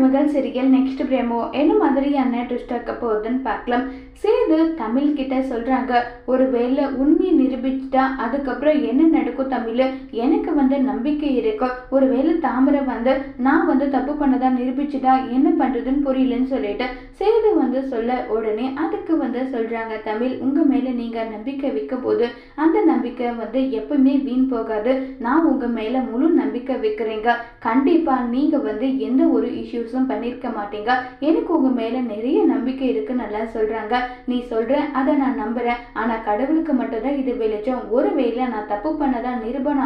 மருமகள் serial next பிரேமோ என்ன மாதிரியான ட்விஸ்ட் ஆக்க போகுதுன்னு பார்க்கலாம். சேது தமிழ் கிட்ட சொல்றாங்க ஒரு வேலை உண்மையை நிரூபிச்சுட்டா அதுக்கப்புறம் என்ன நடக்கும் தமிழ்? எனக்கு வந்து நம்பிக்கை இருக்கும் ஒருவேளை தாமரை வந்து நான் வந்து தப்பு பண்ணதா நிரூபிச்சுட்டா என்ன பண்றதுன்னு புரியலன்னு சொல்லிட்டு சேது வந்து சொல்ல உடனே அதுக்கு வந்து சொல்றாங்க தமிழ் உங்க மேல நீங்க நம்பிக்கை வைக்கும் போது அந்த நம்பிக்கை வந்து எப்பவுமே வீண் போகாது. நான் உங்க மேல முழு நம்பிக்கை வைக்கிறேங்க. கண்டிப்பா நீங்க வந்து எந்த ஒரு இஷ்யூஸ் யூஸும் பண்ணியிருக்க மாட்டீங்க. எனக்கு உங்க மேல நிறைய நம்பிக்கை இருக்குன்னு நல்லா சொல்றாங்க. நீ சொல்கிற அதை நான் நம்புறேன். ஆனா கடவுளுக்கு மட்டும்தான் இது வெளிச்சம். ஒருவேளை நான் தப்பு பண்ணதா நிரூபணம்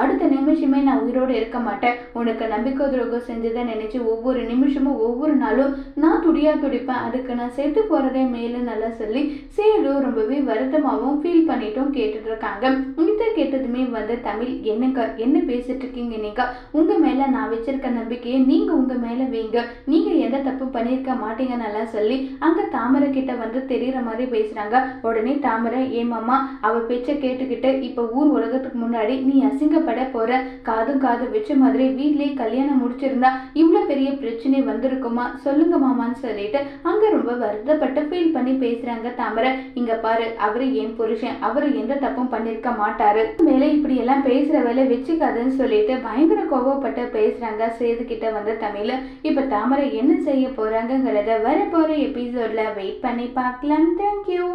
அடுத்த நிமிஷமே நான் உயிரோடு இருக்க மாட்டேன். உனக்கு நம்பிக்கை துரோகம் செஞ்சதை நினைச்சு ஒவ்வொரு நிமிஷமும் ஒவ்வொரு நாளும் நான் துடியா துடிப்பேன். அதுக்கு நான் செத்து போறதே மேல நல்லா சொல்லி சேலும் ரொம்பவே வருத்தமாகவும் ஃபீல் பண்ணிட்டும் கேட்டுட்டு இருக்காங்க. இதை கேட்டதுமே வந்து தமிழ் என்னங்க என்ன பேசிட்டு இருக்கீங்க நீங்க? உங்க மேல நான் வச்சிருக்க நம்பிக்கையை நீங்க உங்க மேல நீங்க நீங்க எந்த தப்பு பண்ணியிருக்க மாட்டீங்கன்னு எல்லாம் சொல்லி அங்க தாமரை கிட்ட வந்து தெரியற மாதிரி பேசுறாங்க. உடனே தாமரை ஏமாமா அவ பேச்ச கேட்டுக்கிட்டு இப்ப ஊர் உலகத்துக்கு முன்னாடி நீ அசிங்கப்பட போற. காதும் காது வச்ச மாதிரி வீட்லயே கல்யாணம் முடிச்சிருந்தா இவ்வளவு பெரிய பிரச்சனை வந்திருக்குமா? சொல்லுங்க மாமான்னு சொல்லிட்டு அங்க ரொம்ப வருத்தப்பட்டு ஃபீல் பண்ணி பேசுறாங்க தாமரை. இங்க பாரு அவரு என் புருஷன். அவரு எந்த தப்பும் பண்ணிருக்க மாட்டாரு. மேல இப்படி எல்லாம் பேசுற வேலை வச்சுக்காதுன்னு சொல்லிட்டு பயங்கர கோபப்பட்டு பேசுறாங்க. சேது கிட்ட வந்து தமிழ் இப்போ தாமரை என்ன செய்ய போகிறாங்கங்கிறத வர எபிசோடில் வெயிட் பண்ணி பார்க்கலாம். தேங்க்யூ